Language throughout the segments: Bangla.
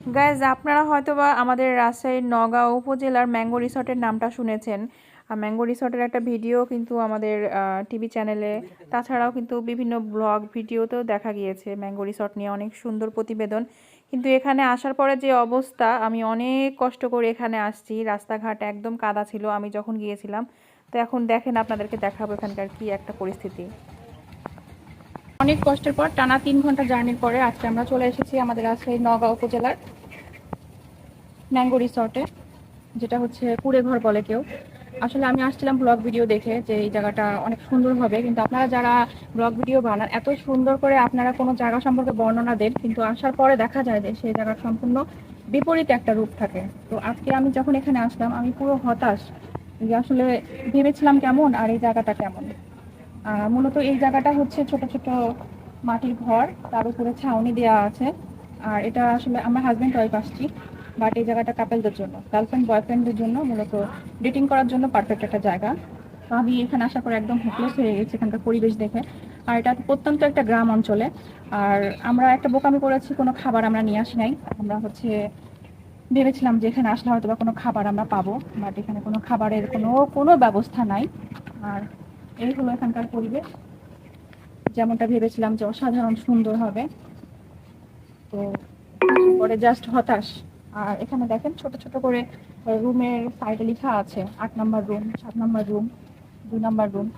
গাইজ আপনারা হয়তো বা আমাদের রাজশাহীর নগাঁও উপজেলার ম্যাঙ্গো রিসর্টের নামটা শুনেছেন। আর ম্যাঙ্গো রিসর্টের একটা ভিডিও কিন্তু আমাদের টিভি চ্যানেলে, তাছাড়াও কিন্তু বিভিন্ন ব্লগ ভিডিওতেও দেখা গিয়েছে ম্যাঙ্গো রিসর্ট নিয়ে অনেক সুন্দর প্রতিবেদন। কিন্তু এখানে আসার পরে যে অবস্থা, আমি অনেক কষ্ট করে এখানে আসছি। রাস্তাঘাট একদম কাদা ছিল, আমি যখন গিয়েছিলাম। তো এখন দেখেন, আপনাদেরকে দেখাবো এখানকার কি একটা পরিস্থিতি। অনেক কষ্টের পর, টানা তিন ঘণ্টা জার্নির পরে আজকে আমরা চলে এসেছি আমাদের রাজশাহী নগাঁও উপজেলার ম্যাঙ্গো রিসর্টে, যেটা হচ্ছে কুড়ে ঘর বলে কেউ। আসলে আমি আসছিলাম ব্লগ ভিডিও দেখে যে এই জায়গাটা অনেক সুন্দর হবে, কিন্তু আপনারা যারা ব্লগ ভিডিও বানান, এত সুন্দর করে আপনারা কোনো জায়গা সম্পর্কে বর্ণনা দেন, কিন্তু আসার পরে দেখা যায় যে সেই জায়গার সম্পূর্ণ বিপরীত একটা রূপ থাকে। তো আজকে আমি যখন এখানে আসলাম, আমি পুরো হতাশ যে আসলে ভেবেছিলাম কেমন আর এই জায়গাটা কেমন। মূলত এই জায়গাটা হচ্ছে ছোট ছোট মাটির ঘর, তার উপরে ছাউনি দেওয়া আছে। আর এটা আসলে আমার হাজবেন্ড ওয়াইফ আসছি বাট এই জায়গাটা কাপেলদের জন্য গার্লফ্রেন্ড বয়ফ্রেন্ডদের জন্য মূলত ডেটিং করার জন্য পারফেক্ট একটা জায়গা। তো আমি এখানে আসার পর একদম হোপলেস হয়ে গেছি এখানকার পরিবেশ দেখে। আর এটা প্রত্যন্ত একটা গ্রাম অঞ্চলে, আর আমরা একটা বোকামি করেছি, কোনো খাবার আমরা নিয়ে আসি নাই। আমরা হচ্ছে ভেবেছিলাম যে এখানে আসলে হয়তো বা কোনো খাবার আমরা পাবো বাট এখানে কোনো খাবারের কোনো কোনো ব্যবস্থা নাই। আর এই হলো এখানকার পরিবেশ। যেমনটা ভেবেছিলাম যে অসাধারণ সুন্দর হবে। তো পরে জাস্ট হতাশ। আর এখানে দেখেন ছোট ছোট করে রুমের সাইডে লেখা আছে, আট নাম্বার রুম সাত নাম্বার রুম দুই নাম্বার রুম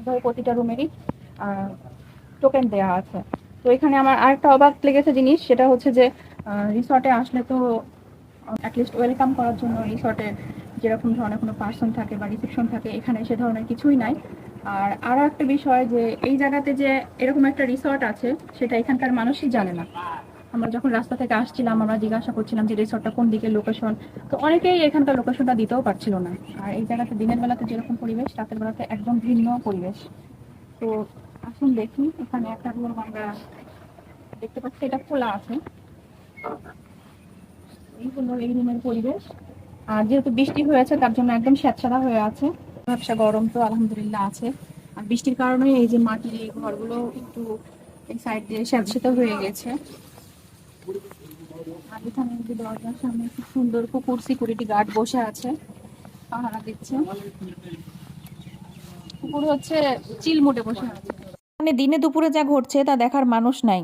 এভাবে প্রতিটা রুমেরই টোকেন দেওয়া আছে। তো এখানে আমার আরেকটা অবাক লেগেছে জিনিস, সেটা হচ্ছে যে রিসর্টে আসলে তো অ্যাটলিস্ট ওয়েলকাম করার জন্য রিসর্টে যেরকম ধরনের কোনো পার্সন থাকে বা রিসেপশন থাকে, এখানে সে ধরনের কিছুই নাই। আর আরও একটা বিষয় যে, এই জায়গাতে যে এরকম একটা রিসর্ট আছে, সেটা এখানকার মানুষই জানে না। আমরা যখন রাস্তা থেকে আসছিলাম, আমরা জিজ্ঞাসা করছিলাম যে রিসর্টটা কোন দিকে লোকেশন তো অনেকেই এখানকার লোকেশনটা দিতেও পারছিল না। আর এই জায়গাতে দিনের বেলাতে যেরকম পরিবেশ, রাতের বেলাতে একদম ভিন্ন পরিবেশ। তো আসুন দেখি, এখানে একটা রুম আমরা দেখতে পাচ্ছি, এটা খোলা আছে। এই হলো এই রুমের পরিবেশ। আর যেহেতু বৃষ্টি হয়েছে, তার জন্য একদম স্যাঁতসাদা হয়ে আছে। ব্যবসা গরম তো, আলহামদুলিল্লাহ আছে। আর বৃষ্টির কারণে এই যে মাটির এই ঘরগুলো একটু এই সাইড দিয়ে স্যাঁতসেতে হয়ে গেছে। আর এখানে যে দরজার সামনে খুব সুন্দর কুকুর সিকিউরিটি গার্ড বসে আছে, পাহারা দিচ্ছে। কুকুর হচ্ছে চিল মোটে বসে আছে। মানে দিনে দুপুরে যা ঘটছে তা দেখার মানুষ নাই।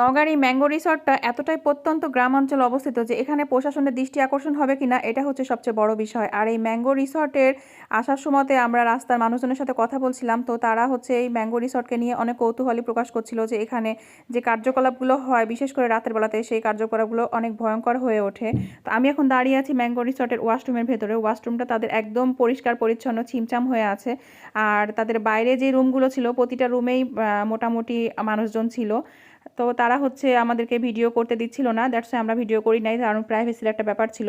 নগারি ম্যাঙ্গো রিসর্টটা এতটাই প্রত্যন্ত গ্রাম অঞ্চলে অবস্থিত যে এখানে প্রশাসনের দৃষ্টি আকর্ষণ হবে কিনা, এটা হচ্ছে সবচেয়ে বড় বিষয়। আর এই ম্যাঙ্গো রিসর্টের আসার সময়তে আমরা রাস্তার মানুষজনের সাথে কথা বলছিলাম, তো তারা হচ্ছে এই ম্যাঙ্গো রিসর্টকে নিয়ে অনেক কৌতূহলী প্রকাশ করছিল যে এখানে যে কার্যকলাপগুলো হয়, বিশেষ করে রাতের বেলাতে সেই কার্যকলাপগুলো অনেক ভয়ঙ্কর হয়ে ওঠে। তো আমি এখন দাঁড়িয়ে আছি ম্যাঙ্গো রিসর্টের ওয়াশরুমের ভেতরে। ওয়াশরুমটা তাদের একদম পরিষ্কার, পরিচ্ছন্ন ছিমচাম হয়ে আছে। আর তাদের বাইরে যে রুমগুলো ছিল, প্রতিটা রুমেই মোটামুটি মানুষজন ছিল। তো তারা হচ্ছে আমাদেরকে ভিডিও করতে দিচ্ছিল না দ্যাটস আমরা ভিডিও করি নাই, কারণ প্রাইভেসির একটা ব্যাপার ছিল।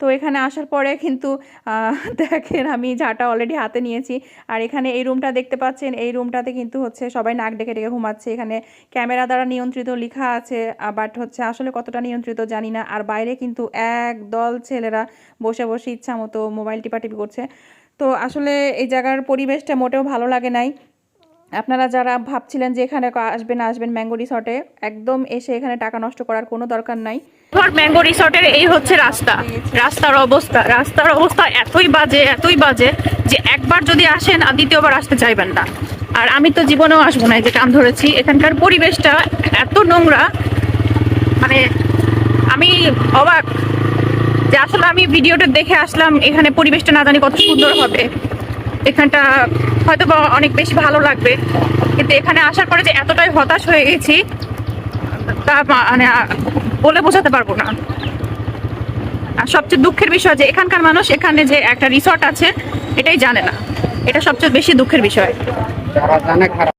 তো এখানে আসার পরে কিন্তু দেখেন আমি ঝাঁটা অলরেডি হাতে নিয়েছি। আর এখানে এই রুমটা দেখতে পাচ্ছেন, এই রুমটাতে কিন্তু হচ্ছে সবাই নাক ডেকে ডেকে ঘুমাচ্ছে। এখানে ক্যামেরা দ্বারা নিয়ন্ত্রিত লেখা আছে বাট হচ্ছে আসলে কতটা নিয়ন্ত্রিত জানি না। আর বাইরে কিন্তু এক দল ছেলেরা বসে বসে ইচ্ছা মতো মোবাইল টিপাটিপি করছে। তো আসলে এই জায়গার পরিবেশটা মোটেও ভালো লাগে নাই। আপনারা যারা ভাবছিলেন যে এখানে আসবেন আসবেন ম্যাঙ্গো রিসর্টে একদম এসে এখানে টাকা নষ্ট করার কোনো দরকার নাই। ম্যাঙ্গো রিসর্টের এই হচ্ছে রাস্তা। রাস্তার অবস্থা রাস্তার অবস্থা এতই বাজে এতই বাজে যে একবার যদি আসেন, আর দ্বিতীয়বার আসতে চাইবেন না। আর আমি তো জীবনেও আসব না যে কাম ধরেছি। এখানকার পরিবেশটা এত নোংরা মানে আমি অবাক যে আসলে আমি ভিডিওটা দেখে আসলাম, এখানে পরিবেশটা না জানি কত সুন্দর হবে। এখানটা হয়তো অনেক বেশি ভালো লাগবে। কিন্তু এখানে আসার পরে যে এতটাই হতাশ হয়ে গেছি, তা মানে বলে বোঝাতে পারব না। আর সবচেয়ে দুঃখের বিষয় যে এখানকার মানুষ, এখানে যে একটা রিসর্ট আছে, এটাই জানে না। এটা সবচেয়ে বেশি দুঃখের বিষয়।